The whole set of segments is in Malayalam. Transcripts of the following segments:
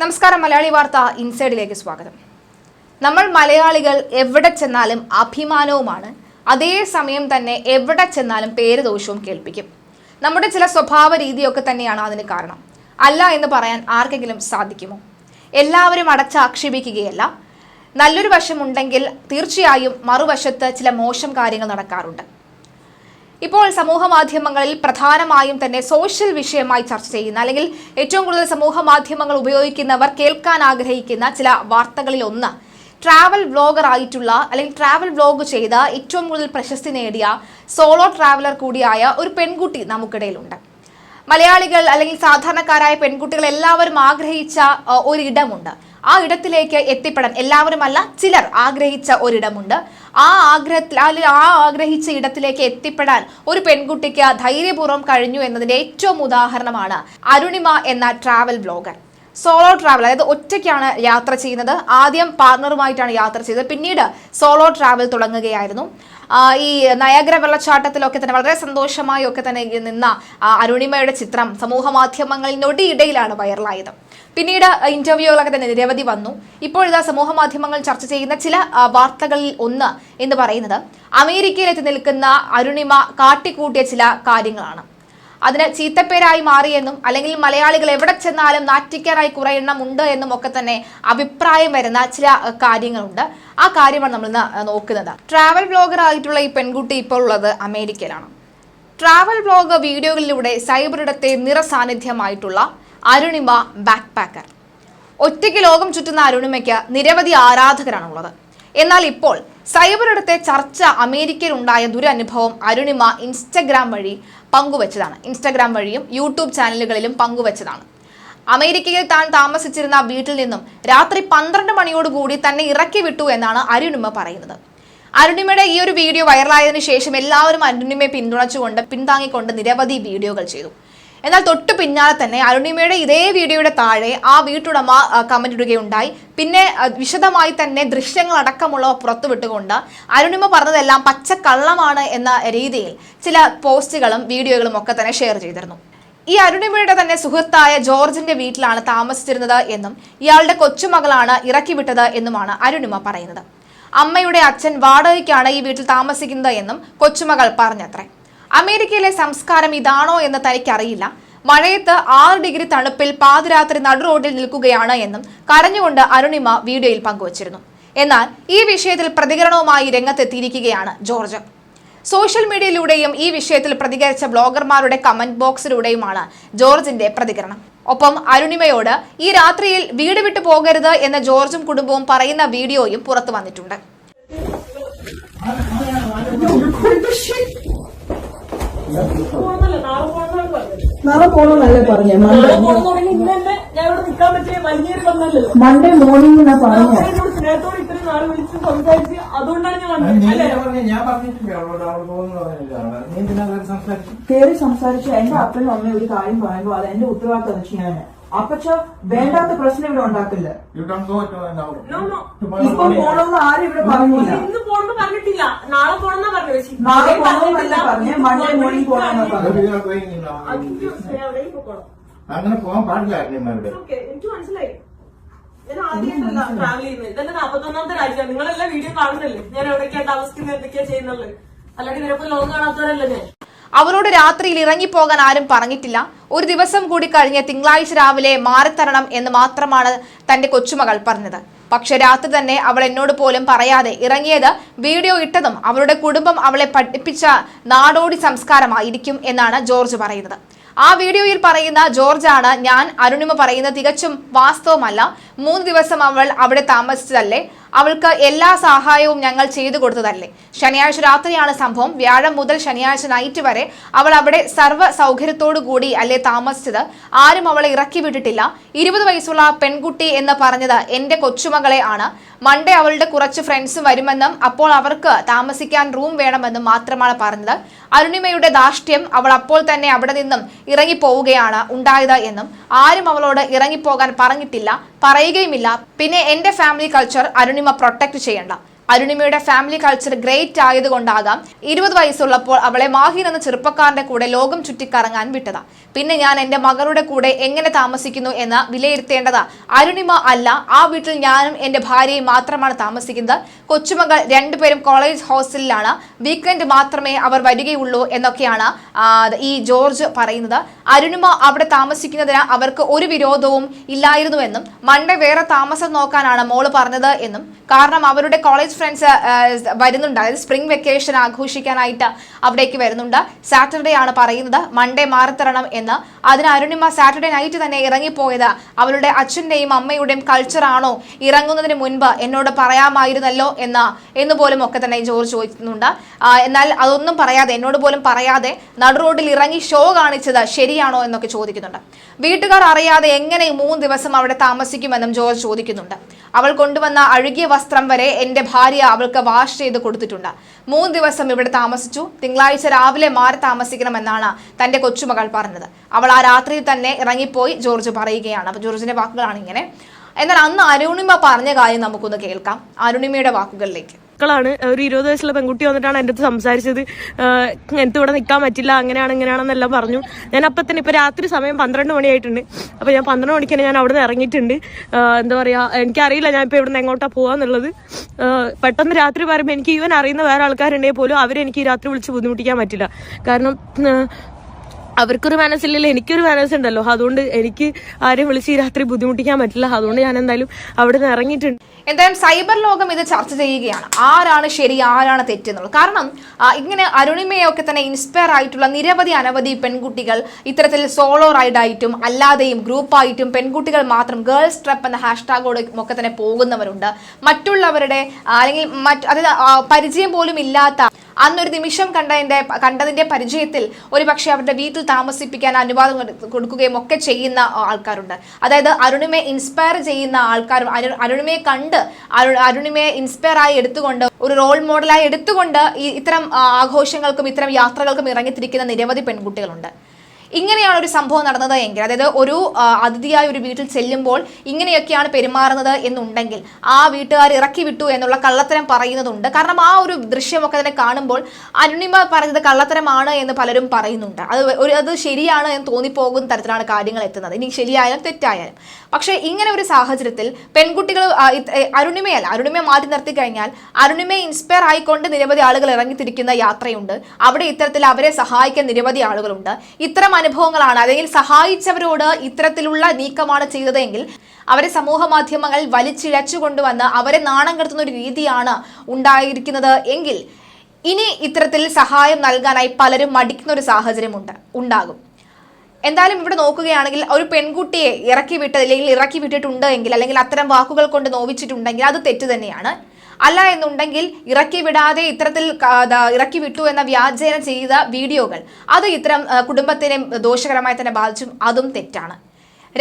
നമസ്കാരം മലയാളി വാർത്ത ഇൻസൈഡിലേക്ക് സ്വാഗതം. നമ്മൾ മലയാളികൾ എവിടെ ചെന്നാലും അഭിമാനവുമാണ്. അതേസമയം തന്നെ എവിടെ ചെന്നാലും പേര് ദോഷവും കേൾപ്പിക്കും. നമ്മുടെ ചില സ്വഭാവ രീതിയൊക്കെ തന്നെയാണ് അതിന് കാരണം. അല്ല എന്ന് പറയാൻ ആർക്കെങ്കിലും സാധിക്കുമോ? എല്ലാവരും അടച്ചാക്ഷേപിക്കുകയല്ല. നല്ലൊരു വശമുണ്ടെങ്കിൽ തീർച്ചയായും മറുവശത്ത് ചില മോശം കാര്യങ്ങൾ നടക്കാറുണ്ട്. ഇപ്പോൾ സമൂഹ മാധ്യമങ്ങളിൽ പ്രധാനമായും തന്നെ സോഷ്യൽ വിഷയമായി ചർച്ച ചെയ്യുന്ന അല്ലെങ്കിൽ ഏറ്റവും കൂടുതൽ സമൂഹ മാധ്യമങ്ങൾ ഉപയോഗിക്കുന്നവർ കേൾക്കാൻ ആഗ്രഹിക്കുന്ന ചില വാർത്തകളിൽ ഒന്ന് ട്രാവൽ വ്ലോഗർ ആയിട്ടുള്ള അല്ലെങ്കിൽ ട്രാവൽ വ്ലോഗ് ചെയ്ത ഏറ്റവും കൂടുതൽ പ്രശസ്തി നേടിയ സോളോ ട്രാവലർ കൂടിയായ ഒരു പെൺകുട്ടി നമുക്കിടയിലുണ്ട്. മലയാളികൾ അല്ലെങ്കിൽ സാധാരണക്കാരായ പെൺകുട്ടികൾ എല്ലാവരും ആഗ്രഹിച്ച ഒരിടമുണ്ട് ആ ഇടത്തിലേക്ക് എത്തിപ്പെടാൻ എല്ലാവരുമല്ല ചിലർ ആഗ്രഹിച്ച ഒരിടമുണ്ട്. ആ ആഗ്രഹത്തിൽ ആ ആഗ്രഹിച്ച ഇടത്തിലേക്ക് എത്തിപ്പെടാൻ ഒരു പെൺകുട്ടിക്ക് ധൈര്യപൂർവം കഴിഞ്ഞു എന്നതിന്റെ ഏറ്റവും ഉദാഹരണമാണ് അരുണിമ എന്ന ട്രാവൽ ബ്ലോഗർ സോളോ ട്രാവൽ അതായത് ഒറ്റയ്ക്കാണ് യാത്ര ചെയ്യുന്നത്. ആദ്യം പാർട്ണറുമായിട്ടാണ് യാത്ര ചെയ്തത്. പിന്നീട് സോളോ ട്രാവൽ തുടങ്ങുകയായിരുന്നു. ഈ നയഗ്ര വെള്ളച്ചാട്ടത്തിലൊക്കെ തന്നെ വളരെ സന്തോഷമായി ഒക്കെ തന്നെ നിന്ന അരുണിമയുടെ ചിത്രം സമൂഹ മാധ്യമങ്ങളിൽ നൊടിയിടയിലാണ് വൈറലായത്. പിന്നീട് ഇന്റർവ്യൂകളൊക്കെ തന്നെ നിരവധി വന്നു. ഇപ്പോൾ ഇതാ സമൂഹ മാധ്യമങ്ങൾ ചർച്ച ചെയ്യുന്ന ചില വാർത്തകളിൽ ഒന്ന് എന്ന് പറയുന്നത് അമേരിക്കയിലെത്തി നിൽക്കുന്ന അരുണിമ കാട്ടിക്കൂട്ടിയ ചില കാര്യങ്ങളാണ്. അതിന് ചീത്തപ്പേരായി മാറിയെന്നും അല്ലെങ്കിൽ മലയാളികൾ എവിടെ ചെന്നാലും നാറ്റിക്കാരായി കുറെ എണ്ണം ഉണ്ട് എന്നും ഒക്കെ തന്നെ അഭിപ്രായം വരുന്ന ചില കാര്യങ്ങളുണ്ട്. ആ കാര്യമാണ് നമ്മൾ ഇന്ന് നോക്കുന്നത്. ട്രാവൽ ബ്ലോഗർ ആയിട്ടുള്ള ഈ പെൺകുട്ടി ഇപ്പോൾ ഉള്ളത് അമേരിക്കയിലാണ്. ട്രാവൽ ബ്ലോഗ് വീഡിയോകളിലൂടെ സൈബറിടത്തെ നിറസാന്നിധ്യമായിട്ടുള്ള അരുണിമ ബാക്ക് പാക്കർ ഒറ്റയ്ക്ക് ലോകം ചുറ്റുന്ന അരുണിമയ്ക്ക് നിരവധി ആരാധകരാണുള്ളത്. എന്നാൽ ഇപ്പോൾ സൈബറിടത്തെ ചർച്ച അമേരിക്കയിൽ ഉണ്ടായ ദുരനുഭവം അരുണിമ ഇൻസ്റ്റഗ്രാം വഴി പങ്കുവച്ചതാണ്. ഇൻസ്റ്റഗ്രാം വഴിയും യൂട്യൂബ് ചാനലുകളിലും പങ്കുവച്ചതാണ്. അമേരിക്കയിൽ താൻ താമസിച്ചിരുന്ന വീട്ടിൽ നിന്നും രാത്രി പന്ത്രണ്ട് മണിയോടുകൂടി തന്നെ ഇറക്കി വിട്ടു എന്നാണ് അരുണിമ പറയുന്നത്. അരുണിമയുടെ ഈ ഒരു വീഡിയോ വൈറലായതിനു ശേഷം എല്ലാവരും അരുണിമയെ പിന്തുണച്ചുകൊണ്ട് പിന്താങ്ങിക്കൊണ്ട് നിരവധി വീഡിയോകൾ ചെയ്തു. എന്നാൽ തൊട്ടു പിന്നാലെ തന്നെ അരുണിമയുടെ ഇതേ വീഡിയോയുടെ താഴെ ആ വീട്ടുടമ കമന്റ് ഇടുകയുണ്ടായി. പിന്നെ വിശദമായി തന്നെ ദൃശ്യങ്ങൾ അടക്കമുള്ളവ പുറത്തുവിട്ടുകൊണ്ട് അരുണിമ പറഞ്ഞതെല്ലാം പച്ചക്കള്ളമാണ് എന്ന രീതിയിൽ ചില പോസ്റ്റുകളും വീഡിയോകളും ഒക്കെ തന്നെ ഷെയർ ചെയ്തിരുന്നു. ഈ അരുണിമയുടെ തന്നെ സുഹൃത്തായ ജോർജിന്റെ വീട്ടിലാണ് താമസിച്ചിരുന്നത് എന്നും ഇയാളുടെ കൊച്ചുമകളാണ് ഇറക്കി വിട്ടത് എന്നുമാണ് അരുണിമ പറയുന്നത്. അമ്മയുടെ അച്ഛൻ വാടകയ്ക്കാണ് ഈ വീട്ടിൽ താമസിക്കുന്നത് എന്നും കൊച്ചുമകൾ പറഞ്ഞത്രേ. അമേരിക്കയിലെ സംസ്കാരം ഇതാണോ എന്ന് തനിക്കറിയില്ല. മഴയത്ത് ആറ് ഡിഗ്രി തണുപ്പിൽ പാതിരാത്രി നടുറോഡിൽ നിൽക്കുകയാണ് എന്നും കരഞ്ഞുകൊണ്ട് അരുണിമ വീഡിയോയിൽ പങ്കുവച്ചിരുന്നു. എന്നാൽ ഈ വിഷയത്തിൽ പ്രതികരണവുമായി രംഗത്തെത്തിയിരിക്കുകയാണ് ജോർജ്. സോഷ്യൽ മീഡിയയിലൂടെയും ഈ വിഷയത്തിൽ പ്രതികരിച്ച ബ്ലോഗർമാരുടെ കമന്റ് ബോക്സിലൂടെയുമാണ് ജോർജിന്റെ പ്രതികരണം. ഒപ്പം അരുണിമയോട് ഈ രാത്രിയിൽ വീട് വിട്ടു പോകരുത് എന്ന് ജോർജും കുടുംബവും പറയുന്ന വീഡിയോയും പുറത്തു വന്നിട്ടുണ്ട്. നാളെ പോണെന്നല്ലേ പറഞ്ഞേ? ഞാൻ വന്നല്ലോ. മൺഡേ മോർണിംഗ് എന്നാ പറഞ്ഞേ. സ്നേഹത്തോട് ഇത്രയും നാളെ വിളിച്ച് അതുകൊണ്ടാണ് ഞാൻ ഞാൻ കയറി സംസാരിച്ചു? കേറി സംസാരിച്ച് എന്റെ അപ്പനും അമ്മയും ഒരു കാര്യം പറയുമ്പോ അത് എന്റെ ഉത്തരവാദിത്തം ചെയ്യാന് അപ്പച്ച വേണ്ടാത്ത പ്രശ്നം ഇവിടെ ഉണ്ടാക്കില്ല. ഇപ്പൊ പോണമെന്ന് ആരും ഇവിടെ പറഞ്ഞില്ല. ഇന്ന് പോണെന്ന് പറഞ്ഞിട്ടില്ല. നാളെ പോണെന്നാ പറഞ്ഞത് നാളെ പോണമെന്നല്ല പറഞ്ഞേ മണ്ണിൽ മോർണിംഗ് പോണെന്നാ പറഞ്ഞു. അങ്ങനെ പോകാൻ പാടില്ല എനിക്ക് മനസ്സിലായി. ഞാൻ ആദ്യമായിട്ടല്ല ട്രാവൽ ചെയ്യുന്നത്. ഇതന്നെ നാപ്പത്തൊന്നാമത്തെ രാജ്യമാണ്. നിങ്ങളെല്ലാം വീഡിയോ കാണുന്നില്ലേ ഞാൻ എവിടേക്കായിട്ട് അവസ്ഥ എന്തൊക്കെയാ ചെയ്യുന്നുള്ളത് അല്ലാണ്ട് ഇതിനൊപ്പം ലോകം കാണാത്തവരല്ലേ ഞാൻ? അവരോട് രാത്രിയിൽ ഇറങ്ങിപ്പോകാൻ ആരും പറഞ്ഞിട്ടില്ല. ഒരു ദിവസം കൂടി കഴിഞ്ഞ് തിങ്കളാഴ്ച രാവിലെ മാറിത്തരണം എന്ന് മാത്രമാണ് തന്റെ കൊച്ചുമകൾ പറഞ്ഞത്. പക്ഷെ രാത്രി തന്നെ അവൾ എന്നോട് പോലും പറയാതെ ഇറങ്ങിയത് വീഡിയോ ഇട്ടതും അവളുടെ കുടുംബം അവളെ പഠിപ്പിച്ച നാടോടി സംസ്കാരമായിരിക്കും എന്നാണ് ജോർജ് പറയുന്നത്. ആ വീഡിയോയിൽ പറയുന്ന ജോർജാണ് ഞാൻ അരുണിമ പറയുന്ന തികച്ചും വാസ്തവമല്ല. മൂന്ന് ദിവസം അവൾ അവിടെ താമസിച്ചതല്ലേ? അവൾക്ക് എല്ലാ സഹായവും ഞങ്ങൾ ചെയ്തു കൊടുത്തതല്ലേ. ശനിയാഴ്ച രാത്രിയാണ് സംഭവം. വ്യാഴം മുതൽ ശനിയാഴ്ച നൈറ്റ് വരെ അവൾ അവിടെ സർവ സൗകര്യത്തോടു കൂടി അല്ലേ താമസിച്ചത്. ആരും അവളെ ഇറക്കി വിട്ടിട്ടില്ല. ഇരുപത് വയസ്സുള്ള പെൺകുട്ടി എന്ന് പറഞ്ഞത് എന്റെ കൊച്ചുമകളെ ആണ്. മൺഡേ അവളുടെ കുറച്ച് ഫ്രണ്ട്സ് വരുമെന്നും അപ്പോൾ അവർക്ക് താമസിക്കാൻ റൂം വേണമെന്നും മാത്രമാണ് പറഞ്ഞത്. അരുണിമയുടെ ധാർഷ്ട്യം അവൾ അപ്പോൾ തന്നെ അവിടെ നിന്നും ഇറങ്ങിപ്പോവുകയാണ് ഉണ്ടായത് എന്നും. ആരും അവളോട് ഇറങ്ങിപ്പോകാൻ പറഞ്ഞിട്ടില്ല. പറയുകയുമില്ല. പിന്നെ എന്റെ ഫാമിലി കൾച്ചർ അരുണിമ പ്രൊട്ടക്ട് ചെയ്യണ്ട. അരുണിമയുടെ ഫാമിലി കൾച്ചർ ഗ്രേറ്റ് ആയതുകൊണ്ടാകാം ഇരുപത് വയസ്സുള്ളപ്പോൾ അവളെ മാഹിൻ എന്ന ചെറുപ്പക്കാരന്റെ കൂടെ ലോകം ചുറ്റിക്കറങ്ങാൻ വിട്ടതാ. പിന്നെ ഞാൻ എന്റെ മകളുടെ കൂടെ എങ്ങനെ താമസിക്കുന്നു എന്ന് വിലയിരുത്തേണ്ടത് അരുണിമ അല്ല. ആ വീട്ടിൽ ഞാനും എന്റെ ഭാര്യയും മാത്രമാണ് താമസിക്കുന്നത്. കൊച്ചുമകൾ രണ്ടുപേരും കോളേജ് ഹോസ്റ്റലിലാണ് വീക്കെൻഡ് മാത്രമേ അവർ വരികയുള്ളൂ എന്നൊക്കെയാണ് ഈ ജോർജ് പറയുന്നത്. അരുണിമ അവിടെ താമസിക്കുന്നതിന് അവർക്ക് ഒരു വിരോധവും ഇല്ലായിരുന്നുവെന്നും മണ്ട വേറെ താമസം നോക്കാനാണ് മോൾ പറഞ്ഞത് എന്നും. കാരണം അവരുടെ കോളേജ് ഫ്രണ്ട്സ് വരുന്നുണ്ട്. അതായത് സ്പ്രിംഗ് വെക്കേഷൻ ആഘോഷിക്കാനായിട്ട് അവിടേക്ക് വരുന്നുണ്ട്. സാറ്റർഡേ ആണ് പറയുന്നത്. മൺഡേ മാറിത്തരണം എന്ന്. അതിന് അരുണിമ സാറ്റർഡേ നൈറ്റ് തന്നെ ഇറങ്ങിപ്പോയത് അവളുടെ അച്ഛന്റെയും അമ്മയുടെയും കൾച്ചറാണോ ഇറങ്ങുന്നതിന് മുൻപ് എന്നോട് പറയാമായിരുന്നല്ലോ എന്ന് എന്ന് പോലും ഒക്കെ തന്നെ ജോർജ് ചോദിക്കുന്നുണ്ട്. എന്നാൽ അതൊന്നും പറയാതെ എന്നോട് പോലും പറയാതെ നടുറോഡിൽ ഇറങ്ങി ഷോ കാണിച്ചത് ശരിയാണോ എന്നൊക്കെ ചോദിക്കുന്നുണ്ട്. വീട്ടുകാർ അറിയാതെ എങ്ങനെ മൂന്ന് ദിവസം അവിടെ താമസിക്കുമെന്നും ജോർജ് ചോദിക്കുന്നുണ്ട്. അവൾ കൊണ്ടുവന്ന അഴുകിയ വസ്ത്രം വരെ എന്റെ ഭാര്യ അവൾക്ക് വാഷ് ചെയ്ത് കൊടുത്തിട്ടുണ്ട്. മൂന്ന് ദിവസം ഇവിടെ താമസിച്ചു. തിങ്കളാഴ്ച രാവിലെ മാറി താമസിക്കണമെന്നാണ് തന്റെ കൊച്ചുമകൾ പറഞ്ഞത്. അവൾ ആ രാത്രിയിൽ തന്നെ ഇറങ്ങിപ്പോയി ജോർജ് പറയുകയാണ്. അപ്പോൾ ജോർജിന്റെ വാക്കുകളാണ് ഇങ്ങനെ. എന്നാൽ അന്ന് അരുണിമ പറഞ്ഞ കാര്യം നമുക്കൊന്ന് കേൾക്കാം. അരുണിമയുടെ വാക്കുകളിലേക്ക്. മക്കളാണ്. ഒരു ഇരുപത് വയസ്സുള്ള പെൺകുട്ടി വന്നിട്ടാണ് എന്റെ അടുത്ത് സംസാരിച്ചത്. എനിക്ക് ഇവിടെ നിൽക്കാൻ പറ്റില്ല. അങ്ങനെയാണ് ഇങ്ങനെയാണെന്നെല്ലാം പറഞ്ഞു. ഞാൻ അപ്പം തന്നെ ഇപ്പം രാത്രി സമയം പന്ത്രണ്ട് മണിയായിട്ടുണ്ട്. അപ്പോൾ ഞാൻ പന്ത്രണ്ട് മണിക്ക് തന്നെ ഞാൻ അവിടെ നിന്ന് ഇറങ്ങിയിട്ടുണ്ട് എന്താ പറയുക എനിക്കറിയില്ല ഞാൻ ഇപ്പോൾ ഇവിടെ നിന്ന് എങ്ങോട്ടാണ് പോകാന്നുള്ളത് പെട്ടെന്ന് രാത്രി പറയുമ്പോൾ എനിക്ക് ഈവൻ അറിയുന്ന വേറെ ആൾക്കാരുണ്ടെങ്കിൽ പോലും അവരെ എനിക്ക് ഈ രാത്രി വിളിച്ച് ബുദ്ധിമുട്ടിക്കാൻ പറ്റില്ല. കാരണം അവർക്കൊരു മനസ്സില്ലല്ലോ എനിക്കൊരു മനസ്സുണ്ടല്ലോ. അതുകൊണ്ട് എനിക്ക് ആരെയും വിളിച്ച് ഈ രാത്രി ബുദ്ധിമുട്ടിക്കാൻ പറ്റില്ല. അതുകൊണ്ട് ഞാൻ എന്തായാലും അവിടെ നിന്ന് ഇറങ്ങിയിട്ടുണ്ട്. എന്തായാലും സൈബർ ലോകം ഇത് ചർച്ച ചെയ്യുകയാണ്. ആരാണ് ശരി ആരാണ് തെറ്റെന്നുള്ളത് കാരണം ഇങ്ങനെ അരുണിമയൊക്കെ തന്നെ ഇൻസ്പയർ ആയിട്ടുള്ള നിരവധി അനവധി പെൺകുട്ടികൾ ഇത്തരത്തിൽ സോളോ റൈഡായിട്ടും അല്ലാതെയും ഗ്രൂപ്പായിട്ടും പെൺകുട്ടികൾ മാത്രം ഗേൾസ് ട്രപ്പ് എന്ന ഹാഷ്ടാഗോട് ഒക്കെ തന്നെ പോകുന്നവരുണ്ട്. മറ്റുള്ളവരുടെ അല്ലെങ്കിൽ മറ്റ് അതായത് പരിചയം പോലും ഇല്ലാത്ത അന്നൊരു നിമിഷം കണ്ടതിന്റെ കണ്ടതിന്റെ പരിചയത്തിൽ ഒരു പക്ഷേ അവരുടെ വീട്ടിൽ താമസിപ്പിക്കാൻ അനുവാദം കൊടു- കൊടുക്കുകയും ഒക്കെ ചെയ്യുന്ന ആൾക്കാരുണ്ട്. അതായത് അരുണിമയെ ഇൻസ്പയർ ചെയ്യുന്ന ആൾക്കാരും അരു അരുണിമയെ കണ്ട് അരു അരുണിമയെ ഇൻസ്പയർ ആയി എടുത്തുകൊണ്ട് ഒരു റോൾ മോഡലായി എടുത്തുകൊണ്ട് ഈ ഇത്തരം ആഘോഷങ്ങൾക്കും ഇത്തരം യാത്രകൾക്കും ഇറങ്ങിത്തിരിക്കുന്ന നിരവധി പെൺകുട്ടികളുണ്ട്. ഇങ്ങനെയാണ് ഒരു സംഭവം നടന്നത് എങ്കിൽ അതായത് ഒരു അതിഥിയായ ഒരു വീട്ടിൽ ചെല്ലുമ്പോൾ ഇങ്ങനെയൊക്കെയാണ് പെരുമാറുന്നത് എന്നുണ്ടെങ്കിൽ ആ വീട്ടുകാർ ഇറക്കി വിട്ടു എന്നുള്ള കള്ളത്തരം പറയുന്നതുണ്ട്. കാരണം ആ ഒരു ദൃശ്യമൊക്കെ തന്നെ കാണുമ്പോൾ അരുണിമ പറയുന്നത് കള്ളത്തരമാണ് എന്ന് പലരും പറയുന്നുണ്ട്. അത് ഒരു അത് ശരിയാണ് എന്ന് തോന്നിപ്പോകുന്ന തരത്തിലാണ് കാര്യങ്ങൾ എത്തുന്നത്. ഇനി ശരിയായാലും തെറ്റായാലും. പക്ഷേ ഇങ്ങനെ ഒരു സാഹചര്യത്തിൽ പെൺകുട്ടികൾ അരുണിമയല്ല അരുണിമയെ മാറ്റി നിർത്തി കഴിഞ്ഞാൽ അരുണിമയെ ഇൻസ്പയർ ആയിക്കൊണ്ട് നിരവധി ആളുകൾ ഇറങ്ങിത്തിരിക്കുന്ന യാത്രയുണ്ട്. അവിടെ ഇത്തരത്തിൽ അവരെ സഹായിക്കാൻ നിരവധി ആളുകളുണ്ട്. ഇത്തരം അനുഭവങ്ങളാണ്. അല്ലെങ്കിൽ സഹായിച്ചവരോട് ഇത്തരത്തിലുള്ള നീക്കമാണ് ചെയ്തതെങ്കിൽ അവരെ സമൂഹ മാധ്യമങ്ങൾ വലിച്ചിഴച്ചു കൊണ്ടുവന്ന് അവരെ നാണം കെടുത്തുന്ന ഒരു രീതിയാണ് ഉണ്ടായിരിക്കുന്നത് എങ്കിൽ ഇനി ഇത്തരത്തിൽ സഹായം നൽകാനായി പലരും മടിക്കുന്ന ഒരു സാഹചര്യമുണ്ട് ഉണ്ടാകും. എന്തായാലും ഇവിടെ നോക്കുകയാണെങ്കിൽ ഒരു പെൺകുട്ടിയെ ഇറക്കി വിട്ടത് അല്ലെങ്കിൽ ഇറക്കി വിട്ടിട്ടുണ്ട് എങ്കിൽ അല്ലെങ്കിൽ അത്തരം വാക്കുകൾ കൊണ്ട് നോവിച്ചിട്ടുണ്ടെങ്കിൽ അത് തെറ്റ് തന്നെയാണ്. അല്ല എന്നുണ്ടെങ്കിൽ ഇറക്കി വിടാതെ ഇത്തരത്തിൽ ഇറക്കി വിട്ടു എന്ന വ്യാജേന ചെയ്ത വീഡിയോകൾ അത് ഇത്തരം കുടുംബത്തിനെ ദോഷകരമായി തന്നെ ബാധിച്ചും അതും തെറ്റാണ്.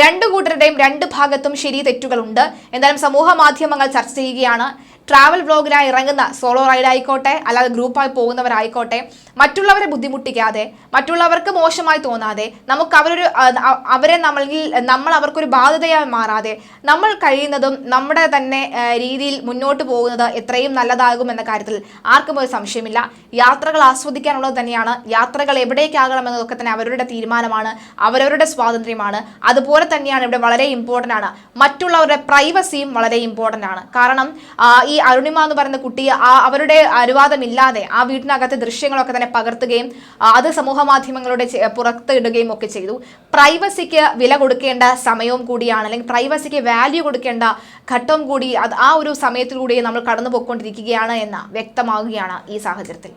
രണ്ടു കൂട്ടരുടെയും രണ്ട് ഭാഗത്തും ശരി തെറ്റുകളുണ്ട്. എന്തായാലും സമൂഹ മാധ്യമങ്ങൾ ചർച്ച ചെയ്യുകയാണ്. ട്രാവൽ വ്ലോഗിനായി ഇറങ്ങുന്ന സോളോ റൈഡ് ആയിക്കോട്ടെ അല്ലാതെ ഗ്രൂപ്പായി പോകുന്നവരായിക്കോട്ടെ മറ്റുള്ളവരെ ബുദ്ധിമുട്ടിക്കാതെ മറ്റുള്ളവർക്ക് മോശമായി തോന്നാതെ നമുക്ക് അവരൊരു അവരെ നമ്മളിൽ നമ്മൾ അവർക്കൊരു ബാധ്യതയായി മാറാതെ നമ്മൾ കഴിയുന്നതും നമ്മുടെ തന്നെ രീതിയിൽ മുന്നോട്ട് പോകുന്നത് എത്രയും നല്ലതാകും എന്ന കാര്യത്തിൽ ആർക്കും ഒരു സംശയമില്ല. യാത്രകൾ ആസ്വദിക്കാനുള്ളത് തന്നെയാണ്. യാത്രകൾ എവിടേക്കാകണമെന്നതൊക്കെ തന്നെ അവരുടെ തീരുമാനമാണ് അവരവരുടെ സ്വാതന്ത്ര്യമാണ്. അതുപോലെ തന്നെയാണ്. ഇവിടെ വളരെ ഇമ്പോർട്ടന്റ് ആണ്. മറ്റുള്ളവരുടെ പ്രൈവസിയും വളരെ ഇമ്പോർട്ടന്റ് ആണ്. കാരണം ഈ അരുണിമ എന്ന് പറയുന്ന കുട്ടി ആ അവരുടെ അനുവാദമില്ലാതെ ആ വീട്ടിനകത്തെ ദൃശ്യങ്ങളൊക്കെ തന്നെ പകർത്തുകയും അത് സമൂഹ മാധ്യമങ്ങളുടെ പുറത്ത് ഇടുകയും ഒക്കെ ചെയ്തു. പ്രൈവസിക്ക് വില കൊടുക്കേണ്ട സമയവും കൂടിയാണ്. അല്ലെങ്കിൽ പ്രൈവസിക്ക് വാല്യൂ കൊടുക്കേണ്ട ഘട്ടവും കൂടി അത് ആ ഒരു സമയത്തിൽ കൂടി നമ്മൾ കടന്നു പോയിക്കൊണ്ടിരിക്കുകയാണ് എന്ന് വ്യക്തമാവുകയാണ് ഈ സാഹചര്യത്തിൽ.